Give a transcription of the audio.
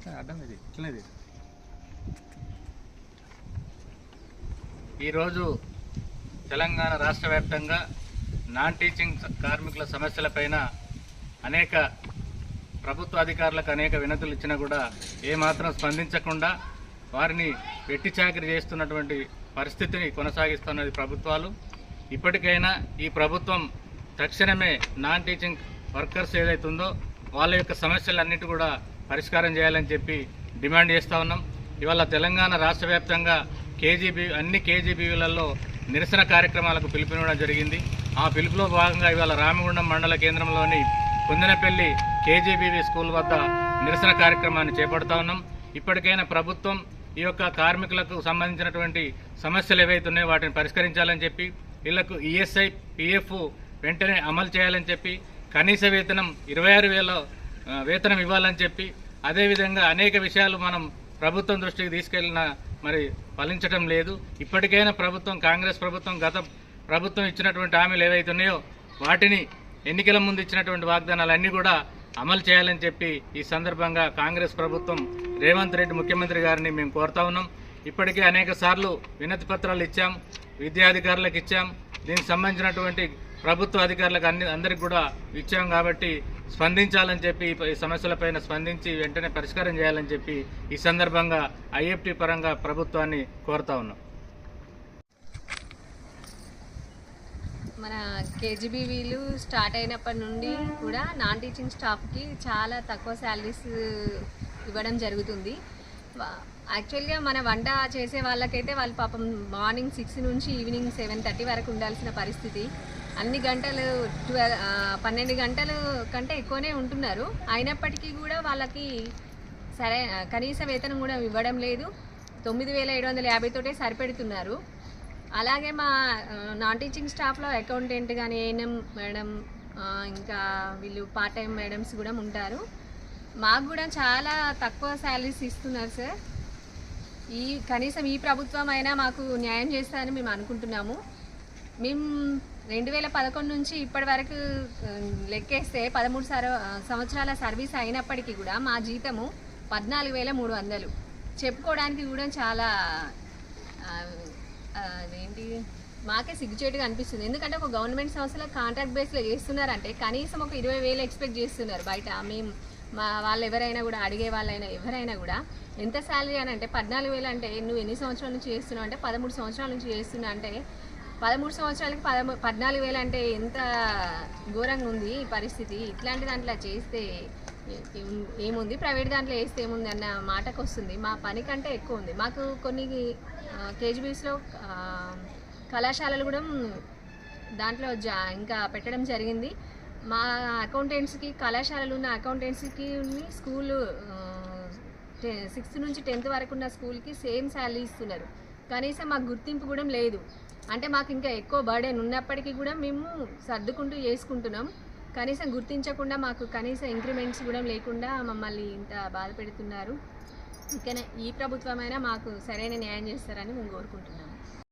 అట్లా అడ్డం ఇది ఇట్లనేది ఈరోజు తెలంగాణ రాష్ట్ర వ్యాప్తంగా నాన్ టీచింగ్ కార్మికుల సమస్యలపైన అనేక ప్రభుత్వ అధికారులకు అనేక వినతులు ఇచ్చినా కూడా ఏమాత్రం స్పందించకుండా వారిని వెట్టి చాకరీ చేస్తున్నటువంటి పరిస్థితిని కొనసాగిస్తున్నది ప్రభుత్వాలు. ఇప్పటికైనా ఈ ప్రభుత్వం తక్షణమే నాన్ టీచింగ్ వర్కర్స్ ఏదైతుందో వాళ్ళ యొక్క సమస్యలన్నిటి కూడా పరిష్కారం చేయాలని చెప్పి డిమాండ్ చేస్తూ ఉన్నాం. ఇవాళ తెలంగాణ రాష్ట్ర వ్యాప్తంగా కేజీబీ అన్ని కేజీబీలలో నిరసన కార్యక్రమాలకు పిలుపునివ్వడం జరిగింది. ఆ పిలుపులో భాగంగా ఇవాళ రామగుండం మండల కేంద్రంలోని కుందనపల్లి కేజీబీవీ స్కూల్ వద్ద నిరసన కార్యక్రమాన్ని చేపడతా ఉన్నాం. ఇప్పటికైనా ప్రభుత్వం ఈ యొక్క కార్మికులకు సంబంధించినటువంటి సమస్యలు ఏవైతే ఉన్నాయో వాటిని పరిష్కరించాలని చెప్పి వీళ్ళకు ఈఎస్ఐ పిఎఫ్ వెంటనే అమలు చేయాలని చెప్పి కనీస వేతనం ఇరవై ఆరు వేల వేతనం ఇవ్వాలని చెప్పి అదేవిధంగా అనేక విషయాలు మనం ప్రభుత్వం దృష్టికి తీసుకెళ్ళిన మరి ఫలించడం లేదు. ఇప్పటికైనా ప్రభుత్వం కాంగ్రెస్ ప్రభుత్వం గత ప్రభుత్వం ఇచ్చినటువంటి హామీలు ఏవైతే ఉన్నాయో వాటిని ఎన్నికల ముందు ఇచ్చినటువంటి వాగ్దానాలన్నీ కూడా అమలు చేయాలని చెప్పి ఈ సందర్భంగా కాంగ్రెస్ ప్రభుత్వం రేవంత్ రెడ్డి ముఖ్యమంత్రి గారిని మేము కోరుతా ఉన్నాం. ఇప్పటికే అనేక సార్లు వినతి పత్రాలు ఇచ్చాం విద్యాధికారులకు ఇచ్చాం. దీనికి సంబంధించినటువంటి ప్రభుత్వ అధికారులకు అన్ని అందరికి కూడా ఇచ్చాం కాబట్టి స్పందించాలని చెప్పి ఈ- సమస్యలపైన స్పందించి వెంటనే పరిష్కారం చేయాలని చెప్పి ఈ సందర్భంగా ఐఎఫ్టీ పరంగా ప్రభుత్వాన్ని కోరుతా ఉన్నాం. మన కేజీబీవీలు స్టార్ట్ అయినప్పటి నుండి కూడా నాన్ టీచింగ్ స్టాఫ్కి చాలా తక్కువ శాలరీస్ ఇవ్వడం జరుగుతుంది. యాక్చువల్గా మన వంట చేసే వాళ్ళకైతే వాళ్ళు పాపం మార్నింగ్ సిక్స్ నుంచి ఈవినింగ్ సెవెన్ థర్టీ వరకు ఉండాల్సిన పరిస్థితి. అన్ని గంటలు ట్వెల్వ్ పన్నెండు గంటలు కంటే ఎక్కువనే ఉంటున్నారు. అయినప్పటికీ కూడా వాళ్ళకి సరే కనీస వేతనం కూడా ఇవ్వడం లేదు. తొమ్మిది వేల ఏడు వందల యాభై తోటే సరిపెడుతున్నారు. అలాగే మా నాన్ టీచింగ్ స్టాఫ్లో అకౌంటెంట్ కానీ ఏఎన్ఎం మేడం ఇంకా వీళ్ళు పార్ట్ టైం మేడమ్స్ కూడా ఉంటారు. మాకు కూడా చాలా తక్కువ శాలరీస్ ఇస్తున్నారు సార్. ఈ కనీసం ఈ ప్రభుత్వం అయినా మాకు న్యాయం చేస్తారని మేము అనుకుంటున్నాము. మేము రెండు వేల పదకొండు నుంచి ఇప్పటి వరకు లెక్కేస్తే పదమూడు సర సంవత్సరాల సర్వీస్ అయినప్పటికీ కూడా మా జీతము పద్నాలుగు వేల మూడు వందలు. చెప్పుకోవడానికి కూడా చాలా అదేంటి మాకే సిగ్గుచేటుగా అనిపిస్తుంది. ఎందుకంటే ఒక గవర్నమెంట్ సంస్థలో కాంట్రాక్ట్ బేస్లో చేస్తున్నారంటే కనీసం ఒక ఇరవై వేలు ఎక్స్పెక్ట్ చేస్తున్నారు బయట. మేము మా వాళ్ళు ఎవరైనా కూడా అడిగే వాళ్ళైనా ఎవరైనా కూడా ఎంత శాలరీ అని అంటే పద్నాలుగు వేలు అంటే నువ్వు ఎన్ని సంవత్సరాల నుంచి చేస్తున్నావు? అంటే పదమూడు సంవత్సరాల నుంచి చేస్తున్నా అంటే పదమూడు సంవత్సరాలకి పదమూ పద్నాలుగు వేలు అంటే ఎంత ఘోరంగా ఉంది ఈ పరిస్థితి. ఇట్లాంటి దాంట్లో చేస్తే ఏముంది? ప్రైవేట్ దాంట్లో వేస్తే ఏముంది అన్న మాటకు వస్తుంది మా పని కంటే ఎక్కువ ఉంది. మాకు కొన్ని కేజీబీస్లో కళాశాలలు కూడా దాంట్లో జా ఇంకా పెట్టడం జరిగింది. మా అకౌంటెంట్స్కి కళాశాలలు ఉన్న అకౌంటెంట్స్కి స్కూల్ సిక్స్త్ నుంచి టెన్త్ వరకు ఉన్న స్కూల్కి సేమ్ శాలరీ ఇస్తున్నారు. కనీసం మాకు గుర్తింపు కూడా లేదు. అంటే మాకు ఇంకా ఎక్కువ బర్డెన్ ఉన్నప్పటికీ కూడా మేము సర్దుకుంటూ చేసుకుంటున్నాం. కనీసం గుర్తించకుండా మాకు కనీసం ఇంక్రిమెంట్స్ కూడా లేకుండా మమ్మల్ని ఇంత బాధ పెడుతున్నారు. ఇకనే ఈ ప్రభుత్వమైనా మాకు సరైన న్యాయం చేస్తారని మేము కోరుకుంటున్నాం.